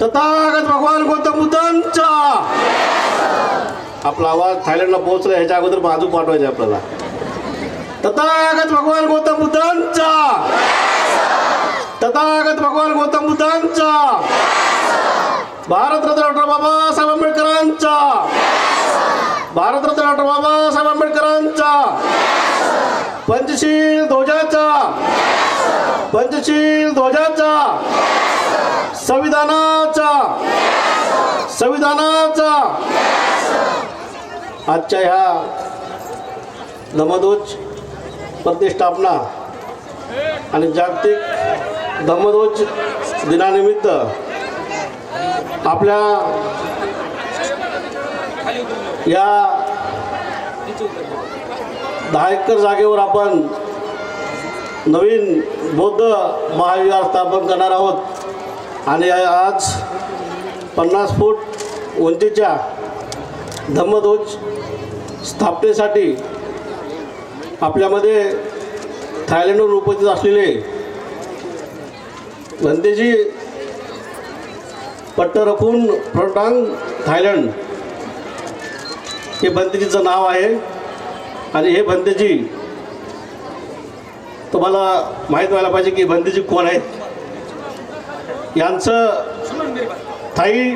तथागत भगवान गौतम बुद्धांचा आपला आवाज थायलंडला पोहोचला ह्याच्या अगोदर बाजू पाठवायचे आपल्याला. तथागत भगवान गौतम बुद्धांचा तथागत भगवान गौतम बुद्धांचा भारतरत्न डॉक्टर बाबासाहेब आंबेडकरांचा भारतरत्न डॉक्टर बाबासाहेब आंबेडकरांचा पंचशील ध्वजाचा पंचशील ध्वजाचा संविधानाचा. संविधानाचा. आजच्या ह्या धमधोज प्रतिष्ठापना आणि जागतिक धमधोज दिनानिमित्त आपल्या या दहा एकर जागेवर आपण नवीन बौद्ध महाविहार स्थापन करणार आहोत. आणि आज पन्नास फूट उंचीच्या धम्मध्वज स्थापनेसाठी आपल्यामध्ये थायलंडवर उपस्थित असलेले भंतेजी पट्टरकून फ्रंटांग थायलंड हे भंतेजीचं नाव आहे. आणि हे भंतेजी तुम्हाला माहीत व्हायला पाहिजे की भंतेजी कोण आहेत? यांचं थाई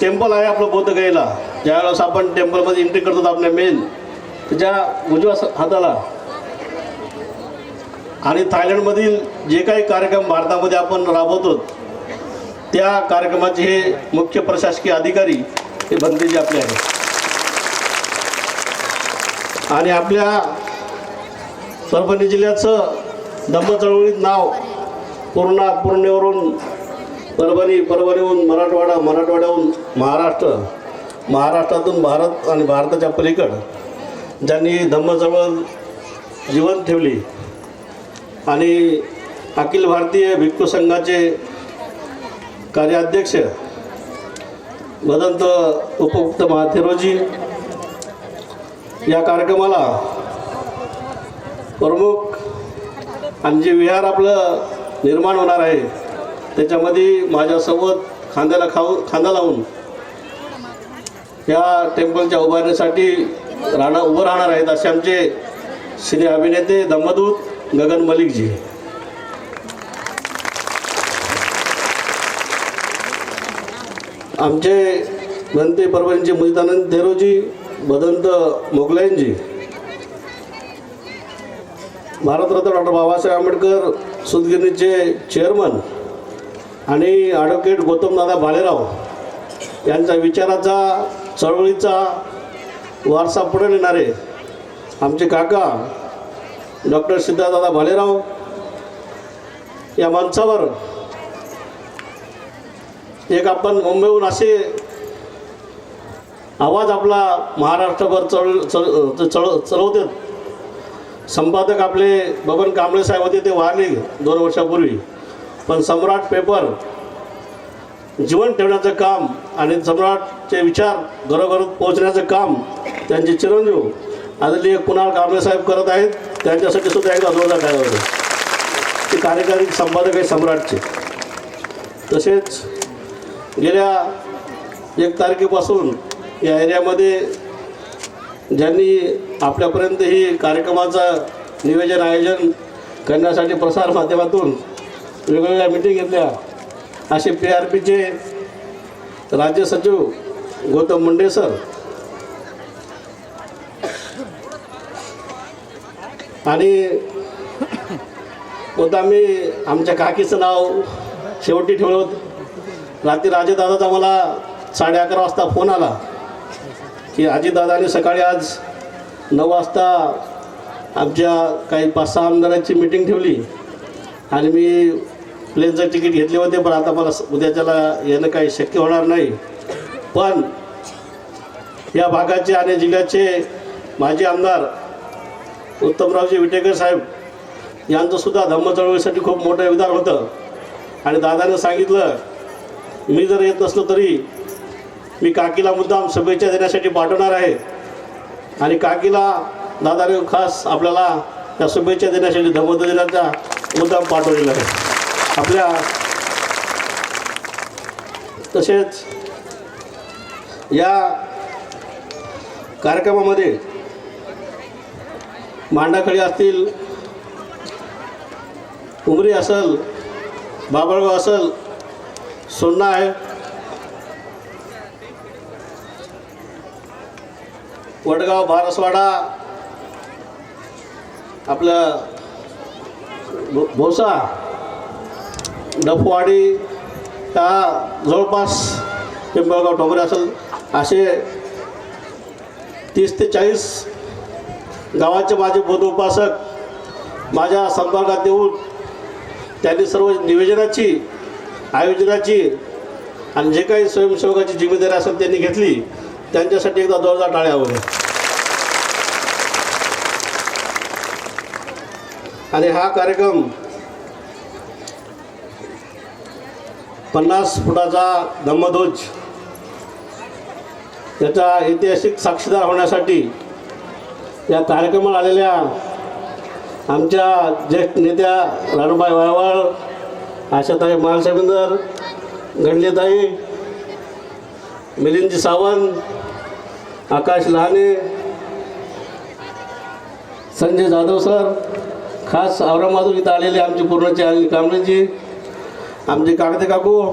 टेम्पल आहे आपलं बोधगयेला ज्यावेळेस आपण टेम्पलमध्ये एंट्री करतो आपल्या मेन त्याच्या उजव्या हाताला. आणि थायलंडमधील जे काही कार्यक्रम भारतामध्ये आपण राबवतो त्या कार्यक्रमाचे हे मुख्य प्रशासकीय अधिकारी हे भंतेजी आपले आहेत. आणि आपल्या परभणी जिल्ह्याचं धम्म चळवळीत नाव पूर्णा पूर्णेवरून परभणी परभणीहून मराठवाडा मराठवाड्याहून महाराष्ट्र महाराष्ट्रातून भारत आणि भारताच्या पलीकड ज्यांनी धम्मजवळ जीवन जिवंत ठेवली आणि अखिल भारतीय भिक्खू संघाचे कार्याध्यक्ष भदंत उपयुक्त महाथेरोजी या कार्यक्रमाला प्रमुख आणि जे विहार आपलं निर्माण होणार आहे. त्याच्यामध्ये माझ्यासोबत खांद्याला खाऊ खांदा लावून या टेम्पलच्या उभारणीसाठी राहणार उभं राहणार आहेत असे आमचे श्री अभिनेते दमदूत गगन मलिकजी. आमचे बनते परभणीचे मुदितानंद थेरोजी भदंत मोगलायनजी भारतरत्न डॉक्टर बाबासाहेब आंबेडकर सुदगिरणीचे चेअरमन आणि ॲडव्होकेट गौतमदादा भालेराव यांचा विचाराचा चळवळीचा वारसा पुढे नेणारे आमचे काका डॉक्टर सिद्धार्थदादा भालेराव या माणसावर एक आपण मुंबईहून असे आवाज आपला महाराष्ट्रभर चळ चळ चळ चढवतात. संपादक आपले बबन कांबळे साहेब होते ते वारले दोन वर्षापूर्वी. पण सम्राट पेपर जीवन ठेवण्याचं काम आणि सम्राटचे विचार घरोघर पोहोचण्याचं काम त्यांचे चिरंजीव आदरणीय कुणाल कांबळे साहेब करत आहेत त्यांच्यासाठी सुद्धा एकदा जोरदार काय होते. ते कार्यकारी संपादक आहे सम्राटचे. तसेच गेल्या एक तारखेपासून या एरियामध्ये ज्यांनी आपल्यापर्यंत ही कार्यक्रमाचं नियोजन आयोजन करण्यासाठी प्रसार माध्यमातून वेगवेगळ्या मिटिंग घेतल्या. असे पी आर पीचे राज्य सचिव गौतम मुंडे सर आणि होता मी आमच्या काकीचं नाव शेवटी ठेवलं होतं. रात्री राजेदादाचा मला साडे अकरा वाजता फोन आला. की अजितदादाने सकाळी आज नऊ वाजता आमच्या काही पाच सहा आमदारांची मीटिंग ठेवली. आणि मी प्लेनचं तिकीट घेतले होते पण आता मला उद्याच्याला येणं काही शक्य होणार नाही. पण या भागाचे आणि जिल्ह्याचे माजी आमदार उत्तमरावजी विटेकर साहेब यांचंसुद्धा धम्म चळवळीसाठी खूप मोठं योगदान होतं. आणि दादाने सांगितलं मी जर येत नसलो तरी मी काकीला मुद्दाम शुभेच्छा देण्यासाठी पाठवणार आहे. आणि काकीला दादाने खास आपल्याला त्या शुभेच्छा देण्यासाठी धमत देण्याचा मुद्दाम पाठवलेला आहे. आपल्या तसेच या कार्यक्रमामध्ये मांडाखळी असतील उमरी असल बाबळगाव असल सोन्ना आहे. वडगाव बारसवाडा. आपलं भो- भोसा डफवाडी या जवळपास पिंपळगाव डोंगरे असेल असे तीस ते चाळीस गावाचे माझे बौद्ध उपासक माझ्या संपर्कात येऊन त्यांनी सर्व निवेदनाची आयोजनाची आणि जे काही स्वयंसेवकाची जिम्मेदारी असेल त्यांनी घेतली त्यांच्यासाठी एकदा जोरदार टाळ्या वगैरे. आणि हा कार्यक्रम पन्नास फुटाचा धम्मध्वज याचा ऐतिहासिक साक्षीदार होण्यासाठी या कार्यक्रमाला आलेल्या आमच्या ज्येष्ठ नेत्या राणूबाई वायवळ आशाताई मालसेबिंदर गणलेताई मिलिंदजी सावंत आकाश लहाने संजय जाधव सर खास औरंगाबादून इथं आलेले आमचे पूर्ण अनिल कांबळेजी आमचे कागदे काकू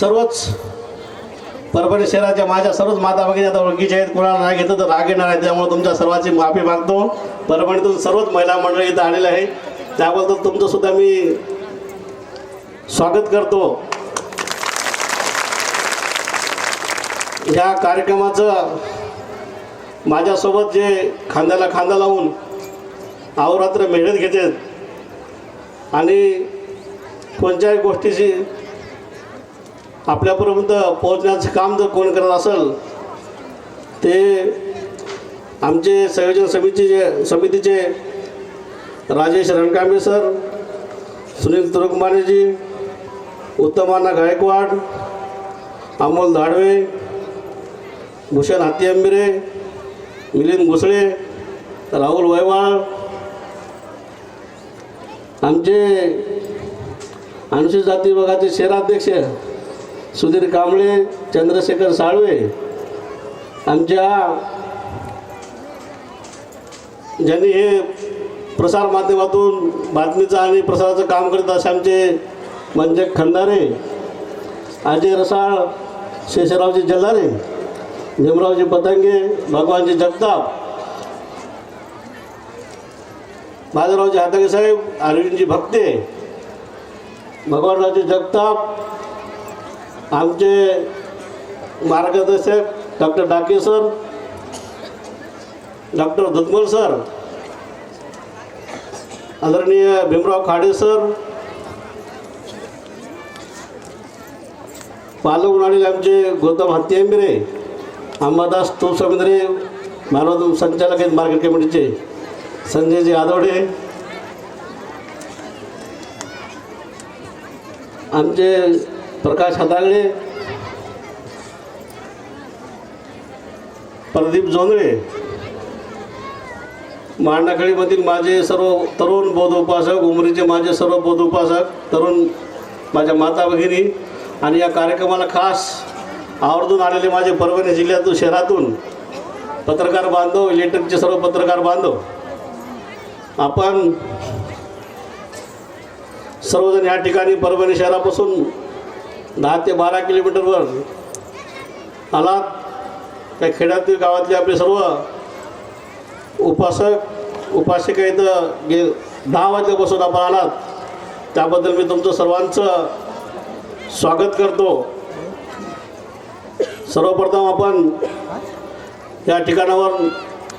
सर्वच परभणी शहराच्या माझ्या सर्वच माता भगिनी आता ओळखीच्या आहेत. कोणाला नाही घेतं तर राग येणार आहे. त्यामुळे तुमच्या सर्वांची माफी मागतो. परभणीतून सर्वच महिला मंडळ इथं आलेलं आहे त्याबद्दल तुमचं सुद्धा मी स्वागत करतो. या कार्यक्रमाचं माझ्यासोबत जे खांद्याला खांदा लावून अहोरात्र मेहनत घेतात आणि कोणत्याही गोष्टीची आपल्यापर्यंत पोहोचण्याचं काम जर कोण करत असेल ते आमचे संयोजन समितीचे समितीचे राजेश रणकांबे सर सुनील तुरुकमानेजी उत्तमाना गायकवाड अमोल धाडवे भूषण हाती अंबिरे मिलिंद घुसळे राहुल वैवाळ आमचे अनुसूचित जाती विभागाचे शहराध्यक्ष सुधीर कांबळे चंद्रशेखर साळवे आमच्या ज्यांनी हे प्रसार माध्यमातून बातमीचं आणि प्रसाराचं काम करत असे आमचे मंजक खंडारे अजय रसाळ शेषरावजी जल्लारे भीमरावजी पतंगे भगवानजी जगताप महादेवरावजी हातागे साहेब अरविंदजी भक्ते भगवानरावजी जगताप आमचे मार्गदर्शक doctor Dake sir doctor Dhutmal sir आदरणीय भीमराव खाडे सर पालक आलेले आमचे गौतम हत्तीआंबिरे अंबादास तोसमिंद्रे मानव संचालक आहेत मार्केट कमिटीचे. संजयजी आदोडे आमचे प्रकाश हातागळे प्रदीप जोंगळे. मांडाखळीमधील माझे सर्व तरुण बौद्ध उपासक उमरीचे माझे सर्व बौद्ध उपासक तरुण माझ्या माता भगिनी आणि या कार्यक्रमाला खास आवर्जून आलेले माझे परभणी जिल्ह्यातून शहरातून पत्रकार बांधव इलेक्ट्रिकचे सर्व पत्रकार बांधव. आपण सर्वजण या ठिकाणी परभणी शहरापासून दहा ते बारा किलोमीटरवर आलात. त्या खेड्यातील गावातले आपले सर्व उपासक उपासिका इथं गे दहा वाजल्यापासून आपण आलात. त्याबद्दल मी तुमचं सर्वांचं स्वागत करतो. सर्वप्रथम आपण या ठिकाणावर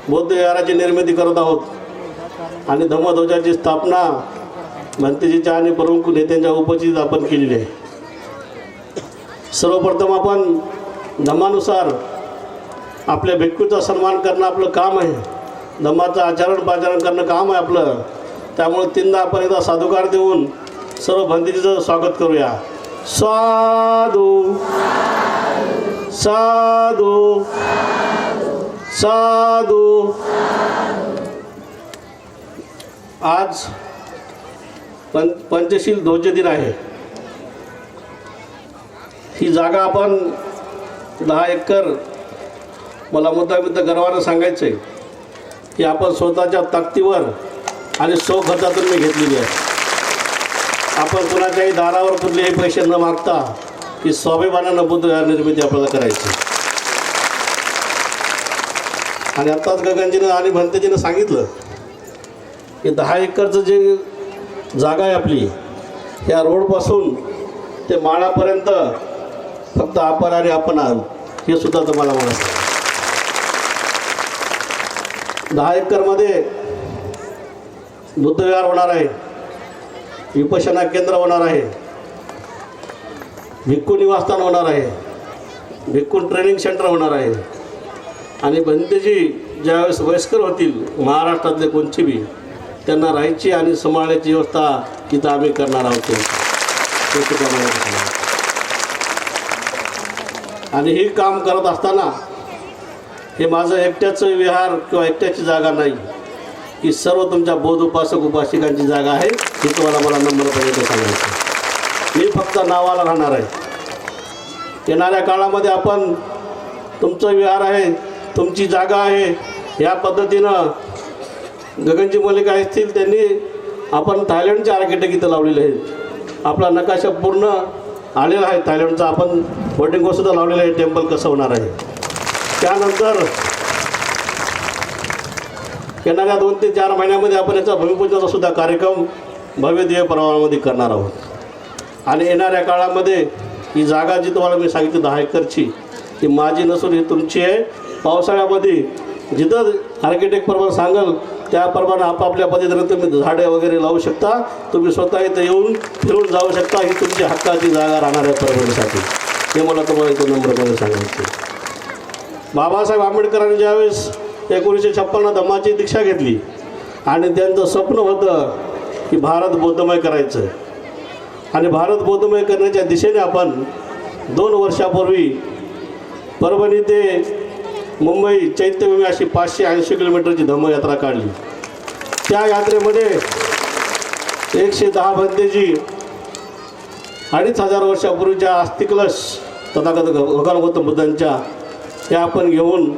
बौद्ध विहाराची निर्मिती करत आहोत. आणि धम्मध्वजाची स्थापना भंतेजीच्या आणि प्रमुख नेत्यांच्या उपस्थितीत आपण केलेली आहे. सर्वप्रथम आपण धम्मानुसार आपल्या भिक्खूचा सन्मान करणं आपलं काम आहे. धम्माचं आचरण पाचरण करणं काम आहे आपलं. त्यामुळे तीनदा आपण एकदा साधुकार देऊन सर्व भंतेजीचं स्वागत करूया. साधू. साधू. साधू. आज पं पंचशील ध्वज दिन आहे. ही जागा आपण दहा एकर मला मुद्दा गर्वानं सांगायचं आहे की आपण स्वतःच्या ताकदीवर आणि सो खर्चातून मी घेतलेली आहे. आपण कुणाच्याही दारावर कुठलेही पैसे न मागता की स्वाभिमानानं बुद्ध निर्मिती आपल्याला करायची. आणि आत्ताच गगनजीनं आणि भंतेजीनं सांगितलं की दहा एकरचं जे जागा आहे आपली या रोडपासून ते माळापर्यंत फक्त आपण आणि आपण आहोत हे सुद्धा तुम्हाला म्हणत दहा एकरमध्ये दुग्धविहार होणार आहे विपशना केंद्र होणार आहे भिक्खू निवासस्थान होणार आहे भिक्खू ट्रेनिंग सेंटर होणार आहे. आणि भंतेजी ज्यावेळेस वयस्कर होतील महाराष्ट्रातले कोणची बी त्यांना राहायची आणि सांभाळण्याची व्यवस्था तिथं आम्ही करणार आहोत. आणि हे काम करत असताना हे माझं एकट्याचं विहार किंवा एकट्याची जागा नाही. ही सर्व तुमच्या बौद्ध उपासक उपासिकांची जागा आहे. हे तुम्हाला मला नम्रपणे सांगायचं मी फक्त नावाला राहणार आहे. येणाऱ्या काळामध्ये आपण तुमचं विहार आहे तुमची जागा आहे या पद्धतीनं गगनजी मलिक असतील त्यांनी आपण थायलंडचे आर्किटेक्ट इथं लावलेले आहेत. आपला नकाशा पूर्ण आलेला आहे थायलंडचा. आपण बोटिंगवर सुद्धा लावलेलं आहे. टेम्पल कसं होणार आहे? त्यानंतर येणाऱ्या दोन ते चार महिन्यामध्ये आपण याचा भूमिपूजनाचा सुद्धा कार्यक्रम भव्य दिव्य प्रमाणामध्ये करणार आहोत. आणि येणाऱ्या काळामध्ये ही जागा जी तुम्हाला मी सांगितली दहा एकरची ती माझी नसून ही तुमची आहे. पावसाळ्यामध्ये जिथं आर्किटेक्ट प्रमाणे सांगाल त्याप्रमाणे आपापल्या पद्धतीनं तुम्ही झाडे वगैरे लावू शकता. तुम्ही स्वतः इथं येऊन फिरून जाऊ शकता. ही तुमची हक्काची जागा राहणार आहे परभणीसाठी. हे मला तुम्हाला इथं नम्रपणे सांगायचं बाबासाहेब आंबेडकरांनी ज्यावेळेस एकोणीसशे छप्पन्न धम्माची दीक्षा घेतली आणि त्यांचं स्वप्न होतं की भारत बौद्धमय करायचं आणि भारत बौद्धमय करण्याच्या दिशेने आपण दोन वर्षापूर्वी परभणी ते मुंबई चैत्यभूमी अशी पाचशे ऐंशी किलोमीटरची धम्मयात्रा काढली. त्या यात्रेमध्ये एकशे दहा भंतेजी अडीच हजार वर्षापूर्वीच्या अस्थिकलश तथागत भगवान गौतम बुद्धांच्या त्या आपण घेऊन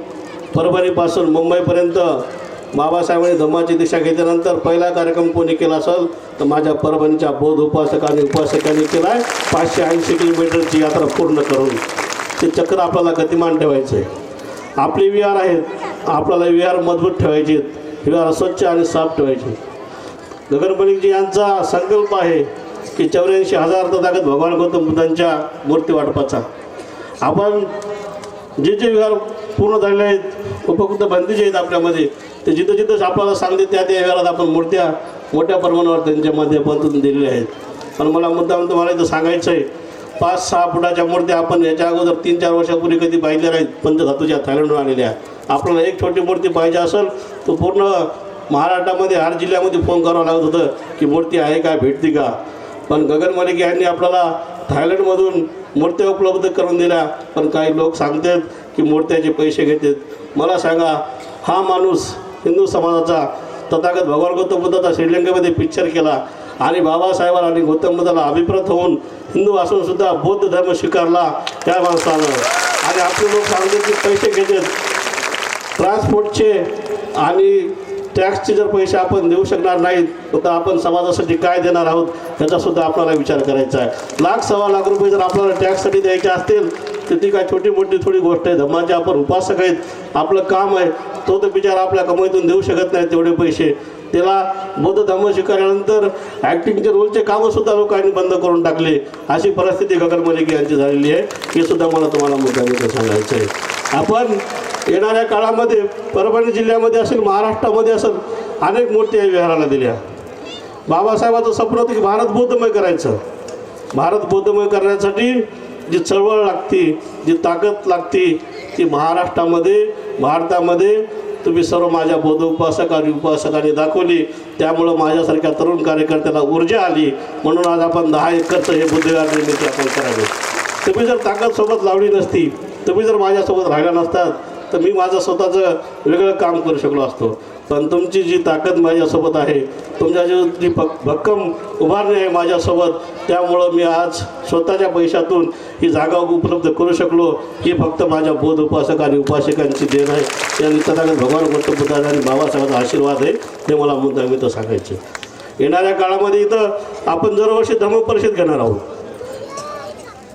परभणीपासून मुंबईपर्यंत बाबासाहेबांनी धम्माची दिशा घेतल्यानंतर पहिला कार्यक्रम कोणी केला असेल तर माझ्या परभणीच्या बौद्ध उपासकांनी उपासकांनी केला आहे पाचशे ऐंशी किलोमीटरची यात्रा पूर्ण करून ते चक्र आपल्याला गतिमान ठेवायचं आहे आपले विहार आहेत. आपल्याला विहार मजबूत ठेवायचे आहेत. विहार स्वच्छ आणि साफ ठेवायचे नगरपालिकेची यांचा संकल्प आहे की चौऱ्याऐंशी हजार तथागत भगवान गौतम बुद्धांच्या मूर्ती वाटपाचा. आपण जे जे विहार पूर्ण झालेले आहेत उपकृत बंदीचे आहेत आपल्यामध्ये ते जिथं जिथं आपल्याला सांगते त्या त्या विहारात आपण मूर्त्या मोठ्या प्रमाणावर त्यांच्या माध्यमातून दिलेल्या आहेत. पण मला मुद्दाम तुम्हाला इथं सांगायचं आहे पाच सहा फुटाच्या मूर्त्या आपण याच्या अगोदर तीन चार वर्षापूर्वी कधी पाहिल्या नाहीत. पंचधातूच्या थायलंडवर आलेल्या आपल्याला एक छोटी मूर्ती पाहिजे असेल तर पूर्ण महाराष्ट्रामध्ये हर जिल्ह्यामध्ये फोन करावं लागत होतं की मूर्ती आहे का भेटते का? पण गगन मलिक यांनी आपल्याला थायलंडमधून मूर्त्या उपलब्ध करून दिल्या. पण काही लोक सांगतात की मूर्त्याचे पैसे घेतात. मला सांगा हा माणूस हिंदू समाजाचा तथागत भगवान गौतम बुद्धाचा श्रीलंकेमध्ये पिक्चर केला. आणि बाबासाहेबांना आणि गौतम बुद्धाला अभिप्रत होऊन हिंदू असून सुद्धा बौद्ध धर्म स्वीकारला त्या माणसानं. आणि आपले लोक सांगले की पैसे घेतात. ट्रान्सपोर्टचे आणि टॅक्सचे जर पैसे आपण देऊ शकणार नाहीत तर आपण समाजासाठी काय देणार आहोत याचासुद्धा आपल्याला विचार करायचा आहे. लाख सव्वा लाख रुपये जर आपल्याला टॅक्ससाठी द्यायचे असतील तर ती काय छोटी मोठी थोडी गोष्ट आहे. धम्माचे आपण उपासक आहेत. आपलं काम आहे तो तर बिचारा आपल्या कमाईतून देऊ शकत नाही तेवढे पैसे. त्याला बौद्ध धर्म स्वीकारल्यानंतर ॲक्टिंगचे रोलचे कामंसुद्धा लोकांनी बंद करून टाकले. अशी परिस्थिती गगन मलिक यांची झालेली आहे. हे सुद्धा मला तुम्हाला मुद्द्याने सांगायचं आहे. आपण येणाऱ्या काळामध्ये परभणी जिल्ह्यामध्ये असेल महाराष्ट्रामध्ये असेल अनेक मूर्ती विहाराला दिल्या. बाबासाहेबाचं स्वप्न होतं की भारत बौद्धमय करायचं. भारत बौद्धमय करण्यासाठी जी चळवळ लागते जी ताकद लागते ती महाराष्ट्रामध्ये भारतामध्ये तुम्ही सर्व माझ्या बौद्ध उपासक आणि उपासकांनी दाखवली. त्यामुळं माझ्यासारख्या तरुण कार्यकर्त्याला ऊर्जा आली. म्हणून आज आपण दहा एकरचं हे बुद्धिवार निर्मिती आपण करावे. तुम्ही जर ताकद सोबत लावली नसती तुम्ही जर माझ्यासोबत राहिला नसतात तर मी माझं स्वतःचं वेगळं काम करू शकलो असतो. पण तुमची जी ताकद माझ्यासोबत आहे तुमच्या जी भक भक्कम उभारणी आहे माझ्यासोबत त्यामुळं मी आज स्वतःच्या पैशातून ही जागा उपलब्ध करू शकलो. ही फक्त माझ्या बोध उपासक आणि उपासकांची देण आहे. यांनी तथागत भगवान गौतम बुद्धाचा आणि बाबासाहेबांचा आशीर्वाद आहे हे मला मुद्दा मी तर सांगायचे. येणाऱ्या काळामध्ये इथं आपण दरवर्षी धम्म परिषद घेणार आहोत.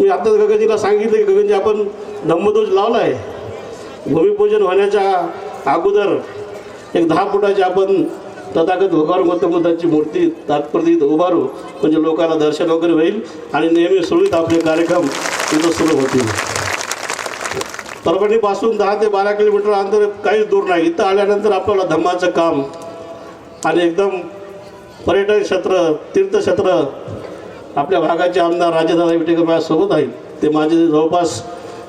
मी आत्ताच गगनजीला सांगितलं की गगनजी आपण धम्मध्वज लावला आहे भूमिपूजन होण्याच्या अगोदर एक दहा फुटाची आपण तथागत भगवान गौतम बुद्धाची मूर्ती तात्पुरती उभारू म्हणजे लोकांना दर्शन वगैरे होईल आणि नेहमी सुरळीत आपले कार्यक्रम तिथं सुरू होतील. परभणीपासून दहा ते बारा किलोमीटर अंतर काहीच दूर नाही. इथं आल्यानंतर आपल्याला धम्माचं काम आणि एकदम पर्यटन क्षेत्र तीर्थक्षेत्र आपल्या भागाचे आमदार राजेदादा विटेकर माझ्यासोबत आहेत. ते माझे जवळपास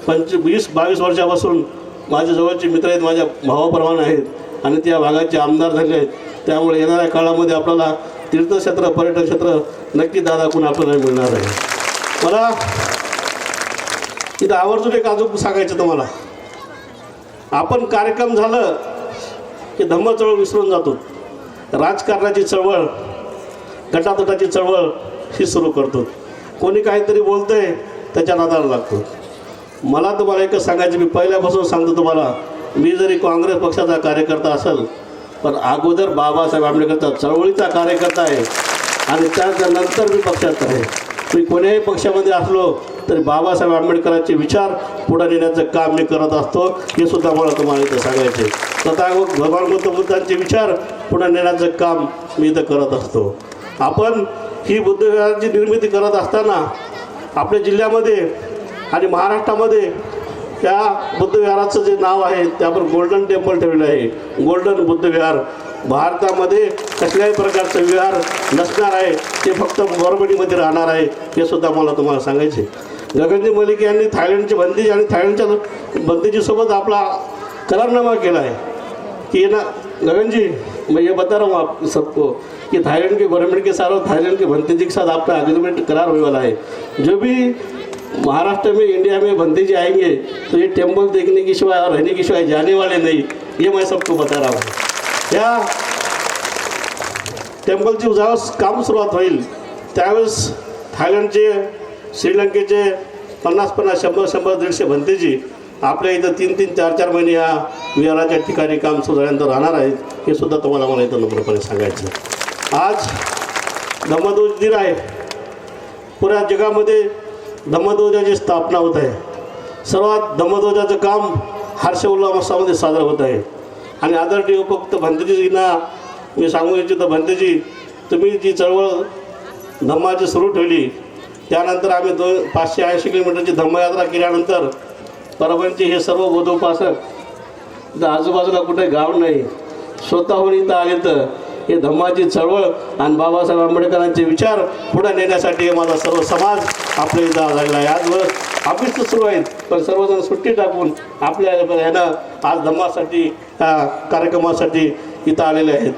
पंच वीस बावीस वर्षापासून माझे जवळचे मित्र आहेत माझ्या भावाप्रमाणे आहेत. आणि त्या भागाचे आमदार झाले आहेत. त्यामुळे येणाऱ्या काळामध्ये आपल्याला तीर्थक्षेत्र पर्यटन क्षेत्र नक्की दादाकडून आपल्याला मिळणार आहे. मला इथं आवर्जून एक अजून सांगायचं तुम्हाला. आपण कार्यक्रम झालं की धम्म चळवळ विसरून जातो. राजकारणाची चळवळ गटातटाची चळवळ ही सुरू करतो. कोणी काहीतरी बोलतंय त्याच्या नादाला लागतो. मला तुम्हाला एकच सांगायचं मी पहिल्यापासून सांगतो तुम्हाला मी जरी काँग्रेस पक्षाचा कार्यकर्ता असेल पण अगोदर बाबासाहेब आंबेडकरचा चळवळीचा कार्यकर्ता आहे. आणि त्यानंतर मी पक्षात आहे. मी कोणीही पक्षामध्ये असलो तरी बाबासाहेब आंबेडकरांचे विचार पुढे नेण्याचं काम मी करत असतो. हे सुद्धा मला तुम्हाला इथं सांगायचे स्वतः भगवान गौतम बुद्धांचे विचार पुढे नेण्याचं काम मी इथं करत असतो. आपण ही बुद्धविहाराची निर्मिती करत असताना आपल्या जिल्ह्यामध्ये आणि महाराष्ट्रामध्ये त्या बुद्धविहाराचं जे नाव आहे त्यावर गोल्डन टेम्पल ठेवलेलं आहे. गोल्डन बुद्धविहार. भारतामध्ये कसल्याही प्रकारचं विहार नसणार आहे. ते फक्त परभणीमध्ये राहणार आहे. हे सुद्धा मला तुम्हाला सांगायचे गगनजी मलिक यांनी थायलंडची बंदी आणि थायलंडच्या बंदीजीसोबत आपला करारनामा केला आहे. कि ये ना गगनजी मैं ये बता रहा हूँ आप सबको कि थाईलैंड के गवर्नमेंट के साथ और थाईलैंड के भंतेजी के साथ आपका एग्रीमेंट करार होने वाला है. जो भी महाराष्ट्र में इंडिया में भंते जी आएंगे तो ये टेम्पल देखने की सिवाय और रहने की सिवाय जाने वाले नहीं ये मैं सबको बता रहा हूँ। या टेम्पलची ज्यावेळेस काम सुरुवात होईल त्यावेळेस थायलंडचे श्रीलंकेचे पन्नास पन्नास शंभर शंभर दीडशे भंतेजी आपल्या इथं तीन तीन चार चार महिने या विहाराच्या ठिकाणी काम सुरू झाल्यानंतर राहणार आहेत हे सुद्धा तुम्हाला मला इथं नम्रपणे सांगायचं आज धम्मध्वज दिन आहे. पुऱ्या जगामध्ये धम्मध्वजाची स्थापना होत आहे. सर्वात धम्मध्वजाचं काम हर्ष उल्लासामध्ये साजरं होत आहे. आणि आदरणीय फक्त भंतेजींना मी सांगू इच्छितो भंतजी तुम्ही जी चळवळ धम्माची सुरू ठेवली त्यानंतर आम्ही दोन पाचशे ऐंशी किलोमीटरची धम्मयात्रा केल्यानंतर परभणीचे हे सर्व बोधोपासक आजूबाजूला कुठे गाव नाही स्वतःहून इथं आले तर हे धम्माची चळवळ आणि बाबासाहेब आंबेडकरांचे विचार पुढे नेण्यासाठी माझा सर्व समाज आपल्या इथं झालेला आहे. आजवर ऑफिस तर सुरू आहेत पण सर्वजण सुट्टी टाकून आपल्या ह्यानं आज धम्मासाठी या कार्यक्रमासाठी इथं आलेले आहेत.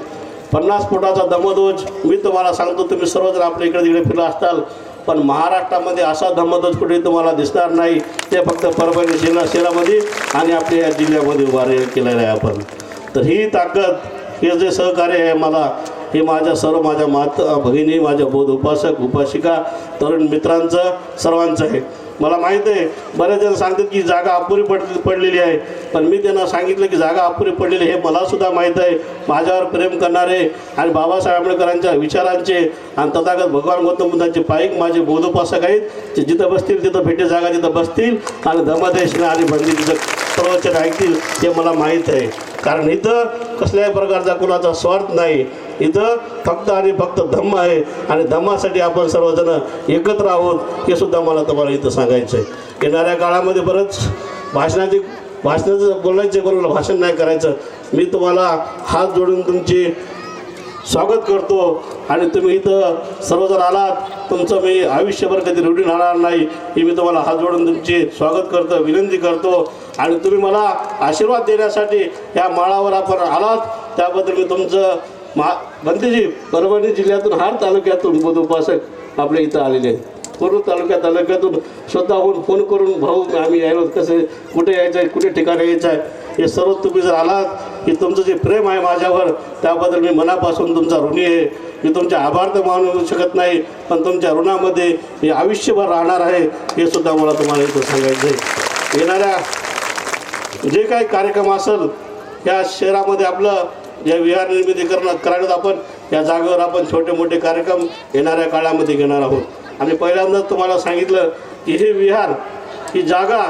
पन्नास फुटाचा धम्मध्वज मी तुम्हाला सांगतो तुम्ही सर्वजण आपल्या इकडे तिकडे फिरला असताल पण महाराष्ट्रामध्ये असा धम्मध्वज कुठे तुम्हाला दिसणार नाही ते फक्त परभणी जिल्हा शहरामध्ये आणि आपल्या या जिल्ह्यामध्ये उभार केलेलं आहे आपण. तर ही ताकद हे जे सहकार्य आहे मला हे माझ्या सर्व माझ्या मात भगिनी माझ्या बोध उपासक उपासिका तरुण मित्रांचं सर्वांचं आहे. मला माहीत आहे बऱ्याच जण सांगतात की जागा अपुरी पड पडलेली आहे. पण मी त्यांना सांगितलं की जागा अपुरी पडलेली हे मलासुद्धा माहीत आहे. माझ्यावर प्रेम करणारे आणि बाबासाहेब आंबेडकरांच्या विचारांचे आणि तथागत भगवान गौतम बुद्धांचे पाईक माझे बोधोपासक आहेत. ते जिथं बसतील तिथं भेटे जागा तिथं बसतील आणि धमदेश आणि बंदी तिथं प्रवचन ऐकतील हे मला माहीत आहे. कारण इथं कसल्याही प्रकारचा कुणाचा स्वार्थ नाही. इथं फक्त आणि फक्त धम्म आहे. आणि धम्मासाठी आपण सर्वजण एकत्र आहोत हे सुद्धा मला तुम्हाला इथं सांगायचं आहे. येणाऱ्या काळामध्ये बरंच भाषणाची भाषणाचं बोलायचं कोणाला भाषण नाही करायचं. मी तुम्हाला हात जोडून तुमची स्वागत करतो. आणि तुम्ही इथं सर्वजण आलात. तुमचं मी आयुष्यभर कधी रुटीन राहणार नाही. हे मी तुम्हाला हात जोडून तुमचे स्वागत करतो विनंती करतो. आणि तुम्ही मला आशीर्वाद देण्यासाठी या माळावर आपण आलात. त्याबद्दल मी तुमचं महा बंदीजी परभणी जिल्ह्यातून हार तालुक्यातून बुध उपासक आपल्या इथं आलेले आहेत. पूर्ण तालुक्या तालुक्यातून स्वतःहून फोन करून भाऊ आम्ही यायलो कसे कुठे यायचं आहे कुठे ठिकाणी यायचं आहे हे सर्व तुम्ही जर आलात की तुमचं जे प्रेम आहे माझ्यावर त्याबद्दल मी मनापासून तुमचा ऋणी आहे. मी तुमचे आभार तर मानू शकत नाही पण तुमच्या ऋणामध्ये मी आयुष्यभर राहणार आहे हे सुद्धा मला तुम्हाला इथं सांगायचं आहे. येणाऱ्या जे काही कार्यक्रम असेल या शहरामध्ये आपलं जे विहार निर्मिती करणं करायला आपण या जागेवर आपण छोटे मोठे कार्यक्रम येणाऱ्या काळामध्ये घेणार आहोत. आणि पहिल्यांदाच तुम्हाला सांगितलं की हे विहार ही जागा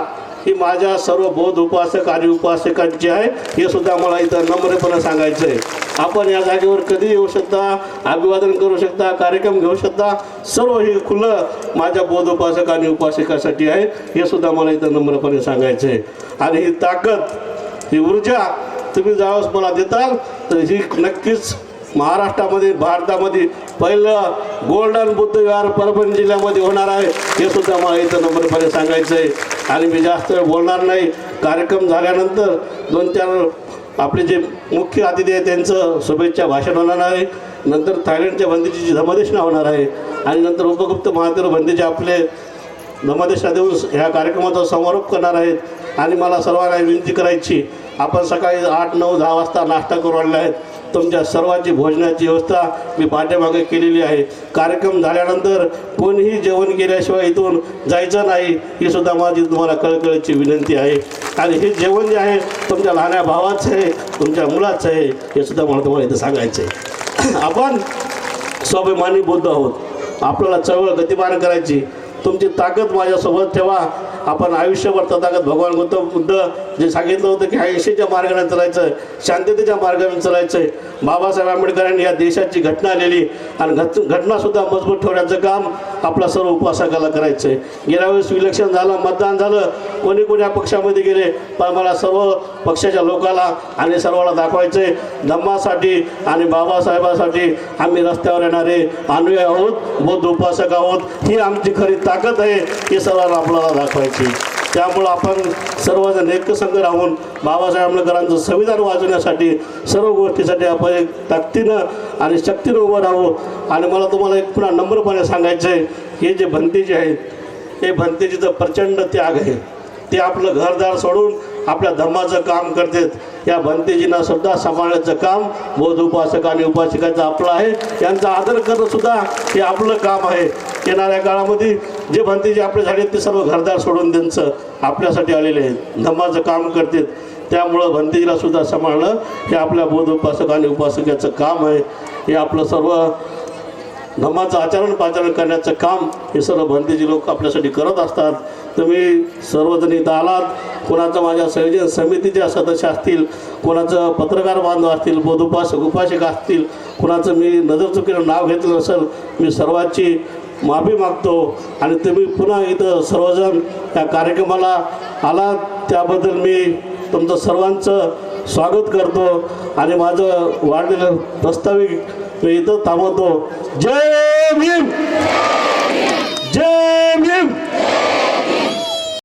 ही माझ्या सर्व बौद्ध उपासक आणि उपासकांची आहे. हे सुद्धा मला इथं नम्रपणे सांगायचं आहे. आपण या जागेवर कधी येऊ शकता अभिवादन करू शकता कार्यक्रम घेऊ शकता. सर्व हे खुलं माझ्या बौद्ध उपासक आणि उपासकासाठी आहे. हे सुद्धा मला इथं नम्रपणे सांगायचं आहे. आणि ही ताकद ही ऊर्जा तुम्ही ज्यावेळेस मला देताल तर ही नक्कीच महाराष्ट्रामध्ये भारतामध्ये पहिलं गोल्डन बुद्ध विहार परभणी जिल्ह्यामध्ये होणार आहे. हे सुद्धा मला इथं नम्रपणे सांगायचं आहे. आणि मी जास्त वेळ बोलणार नाही. कार्यक्रम झाल्यानंतर दोन चार आपले जे मुख्य अतिथी आहे त्यांचं शुभेच्छा भाषण होणार आहे. नंतर थायलंडच्या बंदीची धमदेशना होणार आहे. आणि नंतर उपगुप्त महादेव बंदीचे आपले धमादेशा देऊन ह्या कार्यक्रमाचा समारोप करणार आहेत. आणि मला सर्वांना विनंती करायची आपण सकाळी आठ नऊ दहा वाजता नाश्ता करू आणला आहे तुमच्या सर्वांची भोजनाची व्यवस्था मी पाठीमागे केलेली आहे. कार्यक्रम झाल्यानंतर कोणीही जेवण केल्याशिवाय इथून जायचं नाही ही सुद्धा माझी तुम्हाला कळकळीची विनंती आहे. आणि हे जेवण जे आहे तुमच्या लहान्या भावाचं आहे तुमच्या मुलाचं आहे हे सुद्धा मला तुम्हाला इथं सांगायचं आहे आपण स्वाभिमानी बुद्ध आहोत. आपल्याला चळवळ गतिमान करायची. तुमची ताकद माझ्यासोबत ठेवा. आपण आयुष्यभर तथागत भगवान गौतम बुद्ध जे सांगितलं होतं की अहिंसेच्या मार्गाने चालायचं शांततेच्या मार्गाने चालायचं. आहे बाबासाहेब आंबेडकरांनी या देशाची घटना आलेली आणि घट घटनासुद्धा मजबूत ठेवण्याचं काम आपला सर्व उपासकाला करायचं आहे गेल्या वेळेस विलक्षण झालं मतदान झालं. कोणी कोणी या पक्षामध्ये गेले पण मला सर्व पक्षाच्या लोकाला आणि सर्वाला दाखवायचे. धम्मासाठी आणि बाबासाहेबासाठी आम्ही रस्त्यावर येणारे अनुयायी आहोत बौद्ध उपासक आहोत. ही आमची खरी ताकद आहे ही सर्वांना आपल्याला दाखवायची. त्यामुळं आपण सर्वजण एकसंघ राहून बाबासाहेब आंबेडकरांचं संविधान वाचवण्यासाठी सर्व गोष्टीसाठी आपण एक ताकदीनं आणि शक्तीनं उभं राहू. आणि मला तुम्हाला एक पुन्हा नम्रपणे सांगायचं आहे हे जे भंतीजी आहेत हे भंतेजीचं प्रचंड त्याग आहे. ते आपलं घरदार सोडून आपल्या धर्माचं काम करतात. या भंतेजींना सुद्धा सांभाळण्याचं काम बौद्ध उपासक आणि उपासिकाचं आपलं आहे. यांचा आदर करणं सुद्धा हे आपलं काम आहे. येणाऱ्या काळामध्ये जे भंतेजी आपले झाले ते सर्व घरदार सोडून त्यांचं आपल्यासाठी आलेले आहेत. धर्माचं काम करतात. त्यामुळं भंतेजीला सुद्धा सांभाळणं हे आपल्या बौद्ध उपासक आणि उपासकाचं काम आहे. हे आपलं सर्व धम्माचं आचरण पाचरण करण्याचं काम हे सर्व भंतेजी लोक आपल्यासाठी करत असतात. तुम्ही सर्वजण इथं आलात कोणाचं माझ्या संयोजन समितीचे सदस्य असतील कोणाचं पत्रकार बांधव असतील बौद्ध उपासक उपासक असतील कोणाचं मी नजर चुकीनं नाव घेतलं नसेल मी सर्वांची माफी मागतो आणि तुम्ही पुन्हा इथं सर्वजण या कार्यक्रमाला आलात त्याबद्दल मी तुमचं सर्वांचं स्वागत करतो आणि माझं वाढलेलं प्रस्ताविक તો એ તો તાવો તો જય ભીમ